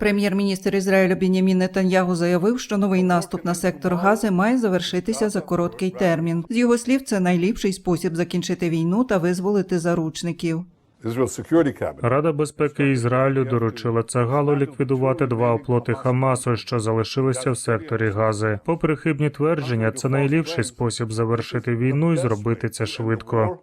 Прем'єр-міністр Ізраїлю Бінямін Нетаньягу заявив, що новий наступ на сектор Гази має завершитися за короткий термін. З його слів, це найліпший спосіб закінчити війну та визволити заручників. Рада безпеки Ізраїлю доручила Цагалу ліквідувати два оплоти Хамасу, що залишилися в секторі Гази. Попри хибні твердження, це найліпший спосіб завершити війну і зробити це швидко.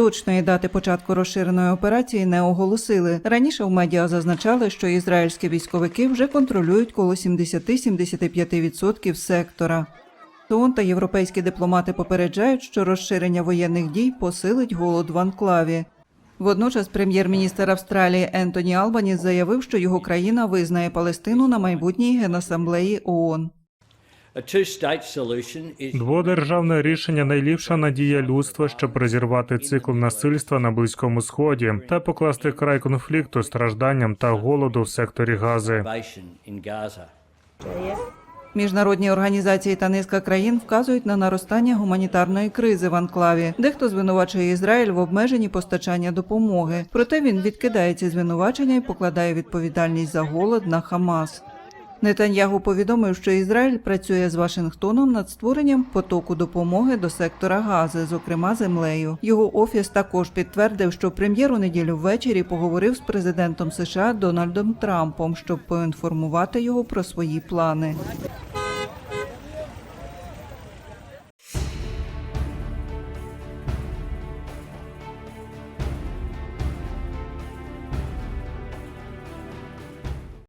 Точної дати початку розширеної операції не оголосили. Раніше в медіа зазначали, що ізраїльські військовики вже контролюють коло 70-75% сектора. ООН та європейські дипломати попереджають, що розширення воєнних дій посилить голод в анклаві. Водночас прем'єр-міністр Австралії Ентоні Албаніс заявив, що його країна визнає Палестину на майбутній генасамблеї ООН. Дводержавне рішення найліпша надія людства, щоб розірвати цикл насильства на близькому сході та покласти край конфлікту, стражданням та голоду в секторі Гази. Міжнародні організації та низка країн вказують на наростання гуманітарної кризи в анклаві. Дехто звинувачує Ізраїль в обмеженні постачання допомоги. Проте він відкидає ці звинувачення і покладає відповідальність за голод на Хамас. Нетаньягу повідомив, що Ізраїль працює з Вашингтоном над створенням потоку допомоги до сектора Гази, зокрема землею. Його офіс також підтвердив, що прем'єр у неділю ввечері поговорив з президентом США Дональдом Трампом, щоб поінформувати його про свої плани.